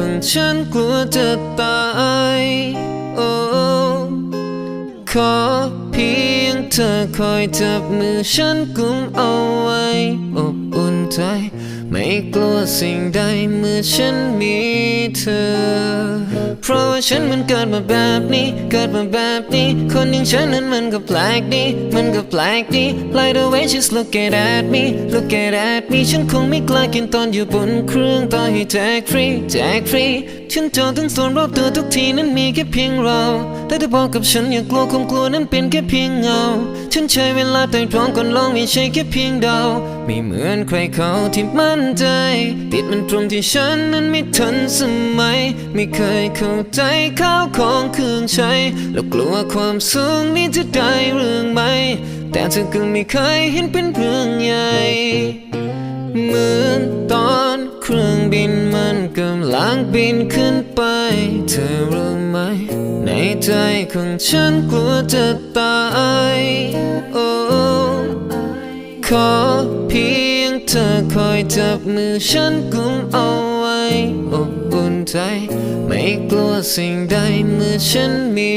ของฉันกลัวจะตายโอ้ขอเพียงเธอคอยจับมือฉันกุมเอาไว้อบอุ่น ใจ ไม่กลัวสิ่งใดเมื่อฉันมีเธอ เพราะว่าฉันมันเกิดมาแบบนี้ เกิดมาแบบนี้ คนอย่างฉันนั้นมันก็แปลกดี มันก็แปลกดี Like the way just look it at me look at me ฉันคงไม่กล้ากินตอนอยู่บนเครื่องต่อให้แจกฟรีแจกฟรี ฉันจอทั้งส่วนรอบตัวทุกทีนั้นมีแค่เพียงเรา แต่เธอบอกกับฉันอย่ากลัวคงกลัวนั้นเป็นแค่เพียงเงา ฉันใช้เวลาไต่ตรองก่อนลองไม่ใช่แค่เพียงเดา ไม่เหมือนใครเขาที่มั่นใจ ติดมันตรงที่ฉันนั้นไม่ทันสมัย ไม่เคยเข้าใจข้าวของเครื่องใช้ แล้วกลัวความสูงนี้จะได้เรื่องไหม แต่เธอก็ไม่เคยเห็นเป็นเรื่องใหญ่ เหมือนตอนเครื่องบิน มันกำลังบินขึ้นไป เธอรู้ไหม ในใจของฉันกลัวจะตายโอ้ขอเพียงเธอคอยจับมือฉันกุมเอาไว้อบอุ่นใจ ไม่กลัวสิ่งใดเมื่อฉันมี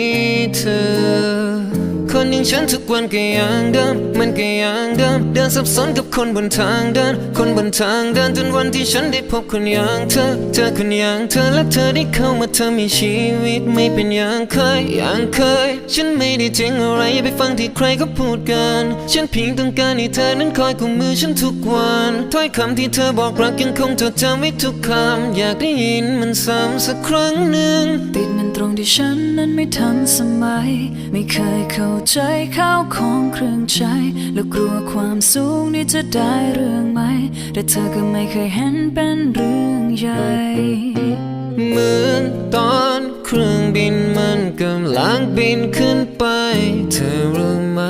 เธอ คนอย่างฉันทุกวันก็ยังเดิมมันก็ยังเดิมเดินสับสนกับคนบนทางเดิน คนบนทางเดินจนวันที่ฉันได้พบคนอย่างเธอ เธอคนอย่างเธอและเธอได้เข้ามาเธอมีชีวิตไม่เป็นอย่างเคยอย่างเคย ฉันไม่ได้จริงอะไรอย่าไปฟังที่ใครเขาพูดกัน ฉันเพียงต้องการให้เธอนั้นคอยกุมมือฉันทุกวันถ้อยคำที่เธอบอกรักยังคงจดจำไว้ทุกคำอยากได้ยินมันซ้ำสักครั้งหนึ่งติดมันตรงที่ฉันนั้นไม่ทันสมัย ไม่เคยเข้าใจข้าวของเครื่องใช้ แล้วกลัวความสูงนี่จะได้เรื่องไหม แต่เธอก็ไม่เคยเห็นเป็นเรื่องใหญ่เหมือนตอนเครื่องบินมันกำลังบินขึ้นไป เธอรู้ไหม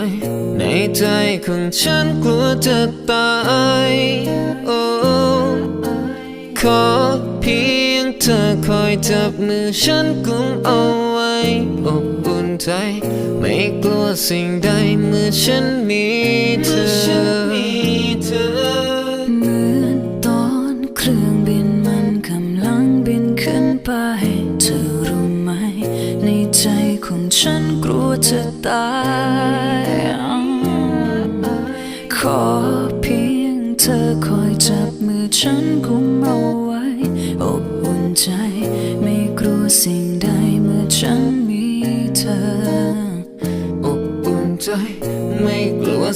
ในใจของฉันกลัวจะตายโอ้ขอเพียงเธอคอยจับมือฉันกุมเอาไว้ ใจ ไม่กลัวสิ่งใดเมื่อฉันมีเธอเหมือนตอนเครื่องบินมันกำลังบินขึ้นไป เธอรู้ไหม ในใจของฉันกลัวจะตายขอเพียงเธอคอยจับมือฉันกุมเอาไว้ อบอุ่นใจไม่กลัวสิ่ง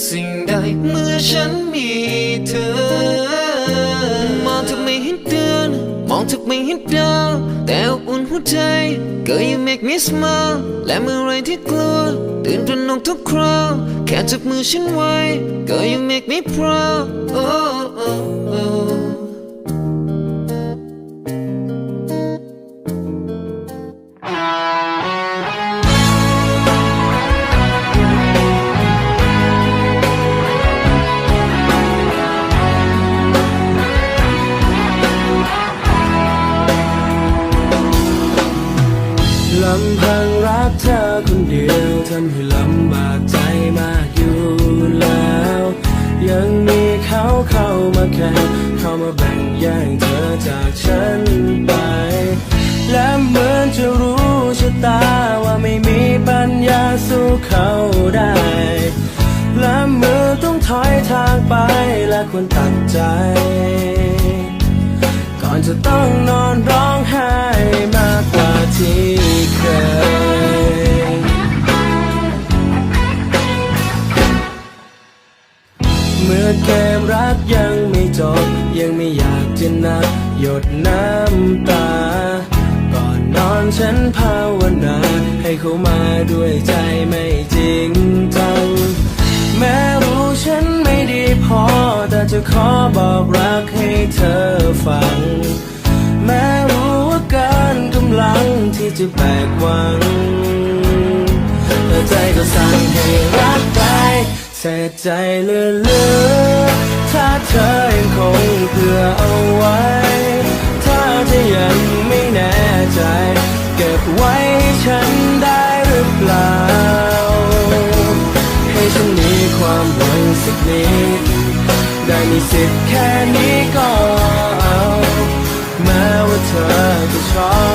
สิ่งใดเมื่อฉันมีเธอ มองเธอไม่เห็นเดือน มองเธอไม่เห็นดาวแต่อบอุ่นหัวใจ Girl you make me smile และเมื่อไรที่กลัว ตื่นตระหนกทุกคราวแค่จับมือฉันไว้ Girl you make me proud oh, oh, oh. มาแข่เข้ามาแบ่งแย่งเธอจากฉันไป และเหมือนจะรู้ชะตาว่าไม่มีปัญญาสู้เขาได้ และเมื่อต้องถอยทางไปและควรตัดใจ ก่อนจะต้องนอนร้องไห้มากกว่าที่เคย เมื่อเกมรักยังไม่จบ ยังไม่อยากจะนับหยดน้ำตา ก่อนนอนฉันภาวนา ให้เขามาด้วยใจไม่จริงจัง แม้รู้ฉันไม่ดีพอ แต่จะขอบอกรักให้เธอฟัง แม้รู้ว่ากินกำลังที่จะแบกหวังแต่ใจก็สั่งให้รักไป เสียใจเหลือๆถ้าเธอยังคงเผื่อเอาไว้ ถ้าเธอยังไม่แน่ใจ เก็บไว้ให้ฉันได้หรือเปล่า ให้ฉันมีความหวังสสักนิดได้มีสิทธิ์แค่นี้ก็เอา แม้ว่าเธอจะชอบ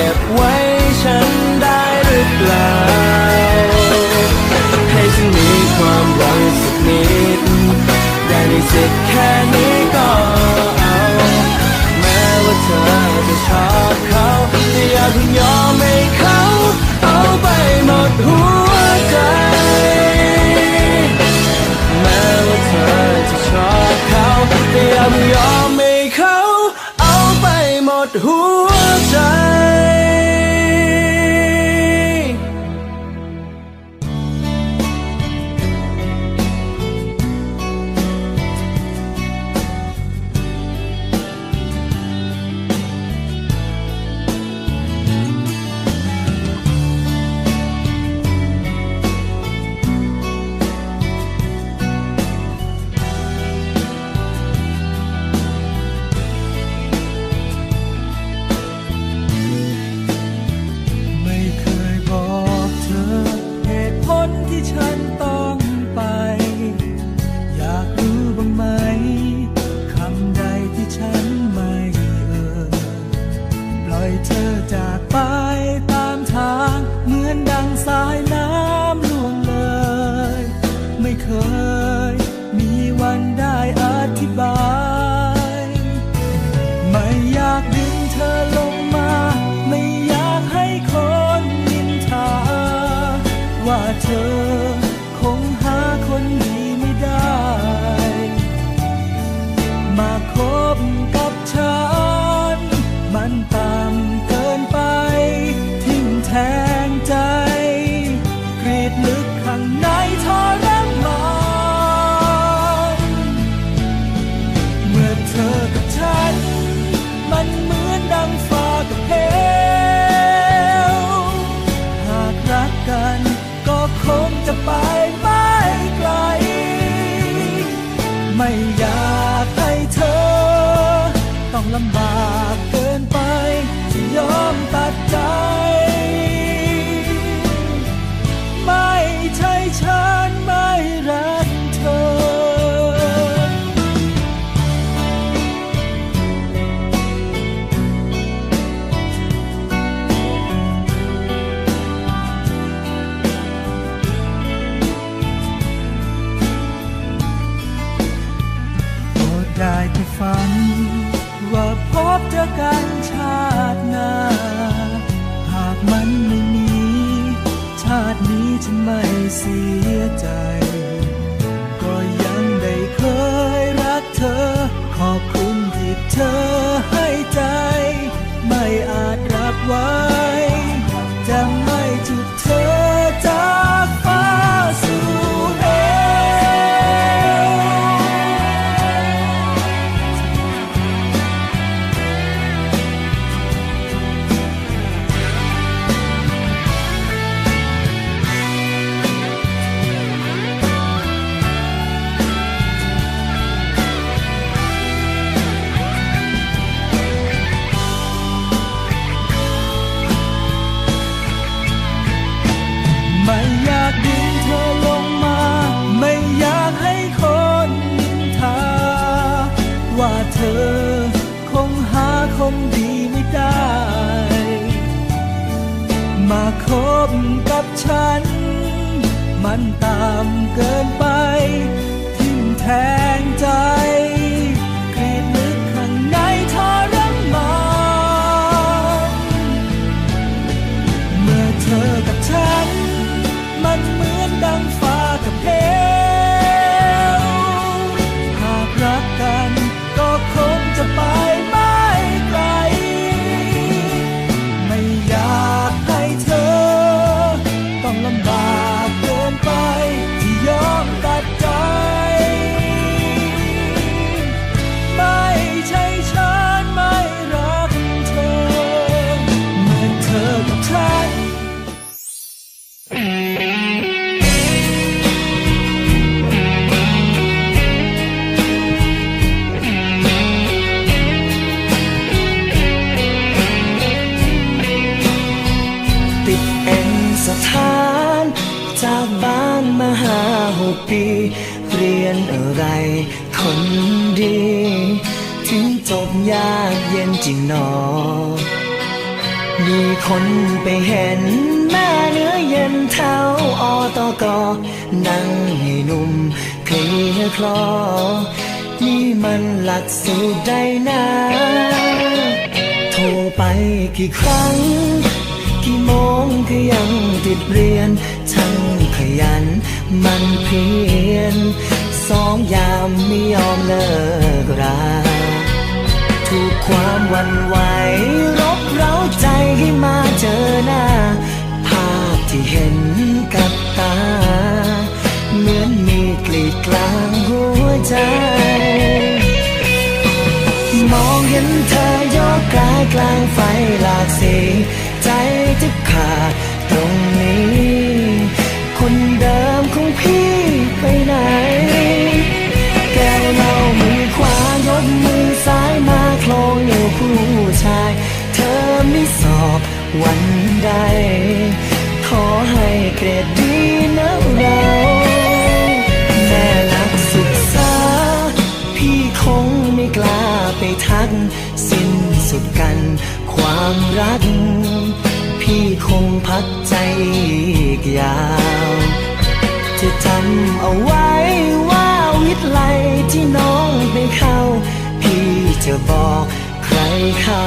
ก็บไว้ฉันได้หรือเปล่า ให้ฉันมีความหวังสักนิดได้ในสิทธิ์แค่นี้ก็เอา แม้ว่าเธอจะชอบเขาแต่อย่าเพิ่งยอมให้เขาเอาไปหมดหัวใจ แม้ว่าเธอจะชอบเขาแต่อย่าเพิ่งยอมให้เขาเอาไปหมดหัว เธอลง มาคบกับฉัน มันตามเกินไป ทิ่มแทงใจ จบยากเย็นจริงหนอ มีคนไปเห็นแม่เนื้อเย็นเท้าออตกอนั่งให้นุ่มเคลียคลอ นี่มันหลักสูตรใดนะโทรไปกี่ครั้ง กี่โมงก็ยังติดเรียนช่างขยันมันเพียรสองยามไม่ยอมเลิกรา วันไหวรบเร้าใจให้มาเจอหน้า ภาพที่เห็นกับตา เหมือนมีกรีดกลางหัวใจ มองเห็นเธอยกกายกลางไฟหลากสี ใจจะขาดตรง วันใด ขอให้เกรดดีนะเราแม่นักศึกษา พี่คงไม่กล้าไปทัก สิ้นสุดกันความรัก พี่คงพักใจอีกยาว จะจำเอาไว้ว่าวิทย์ไลที่น้องไปเข้า พี่จะบอกใครเขา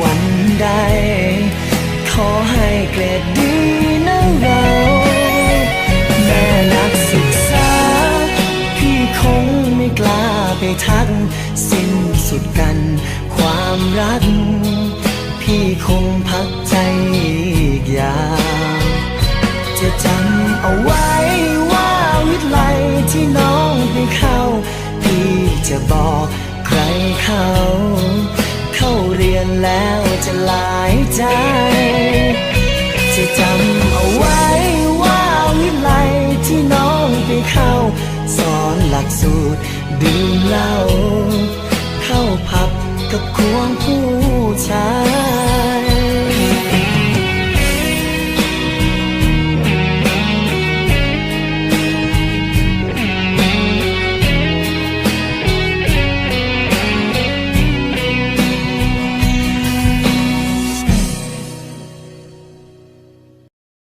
วันใด ขอให้เกรดดีนะเราแม่นักศึกษา พี่คงไม่กล้าไปทัก สิ้นสุดกันความรัก พี่คงพักใจอีกยาวจะจำเอาไว้ว่าวิทย์ไลที่น้องไปเข้า พี่จะบอกใครเขา อนแล้วจะหลายใจจะจำเอาไว้ว่าวิไลที่น้องไปเข้า สอนหลักสูตรดื่มเหล้าเข้าผับกับควงผู้ชาย